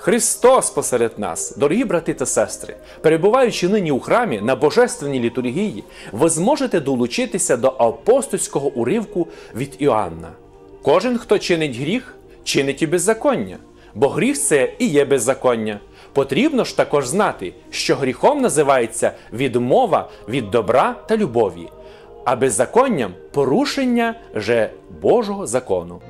Христос посеред нас, дорогі брати та сестри, перебуваючи нині у храмі на божественній літургії, ви зможете долучитися до апостольського уривку від Іоанна. Кожен, хто чинить гріх, чинить і беззаконня, бо гріх це і є беззаконня. Потрібно ж також знати, що гріхом називається відмова від добра та любові, а беззаконням порушення же Божого закону.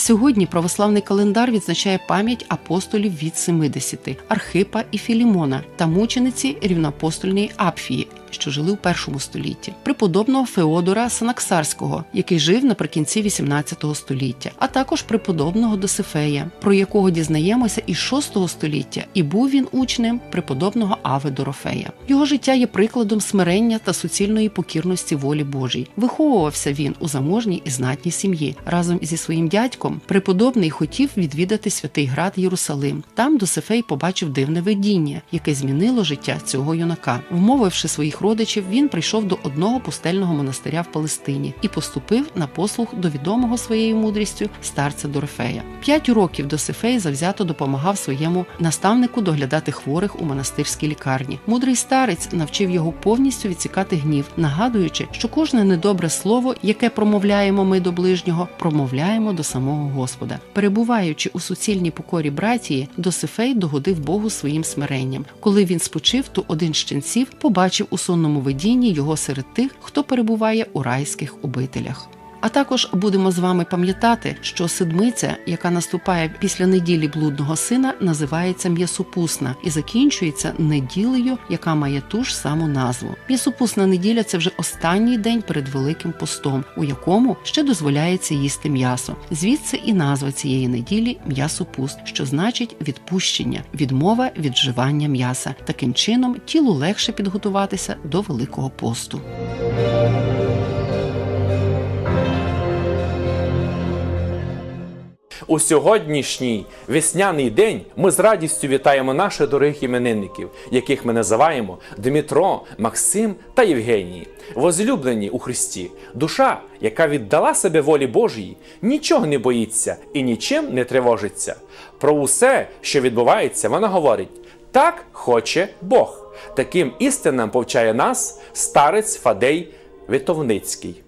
Сьогодні православний календар відзначає пам'ять апостолів від 70 Архипа і Філімона та мучениці рівноапостольної Апфії, що жили у першому столітті, преподобного Феодора Санаксарського, який жив наприкінці 18 століття, а також преподобного Досифея, про якого дізнаємося із 6 століття, і був він учнем преподобного Ави Дорофея. Його життя є прикладом смирення та суцільної покірності волі Божій. Виховувався він у заможній і знатній сім'ї. Разом зі своїм дядьком преподобний хотів відвідати святий град Єрусалим. Там Досифей побачив дивне видіння, яке змінило життя цього юнака. Вмовивши своїх родичів, він прийшов до одного пустельного монастиря в Палестині і поступив на послуг до відомого своєю мудрістю старця Дорофея. П'ять років Досифей завзято допомагав своєму наставнику доглядати хворих у монастирській лікарні. Мудрий старець навчив його повністю відсікати гнів, нагадуючи, що кожне недобре слово, яке промовляємо ми до ближнього, промовляємо до самого Господа. Перебуваючи у суцільній покорі братії, Досифей догодив Богу своїм смиренням. Коли він спочив, то один з ченців побачив у сонному видінні його серед тих, хто перебуває у райських обителях. А також будемо з вами пам'ятати, що седмиця, яка наступає після неділі блудного сина, називається м'ясопусна і закінчується неділею, яка має ту ж саму назву. М'ясопусна неділя це вже останній день перед Великим постом, у якому ще дозволяється їсти м'ясо. Звідси і назва цієї неділі м'ясопуст, що значить відпущення, відмова від вживання м'яса. Таким чином тілу легше підготуватися до Великого посту. У сьогоднішній весняний день ми з радістю вітаємо наших дорогих іменинників, яких ми називаємо Дмитро, Максим та Євгеній. Возлюблені у Христі, душа, яка віддала себе волі Божій, нічого не боїться і нічим не тривожиться. Про усе, що відбувається, вона говорить: так хоче Бог. Таким істинам повчає нас старець Фадей Витовницький.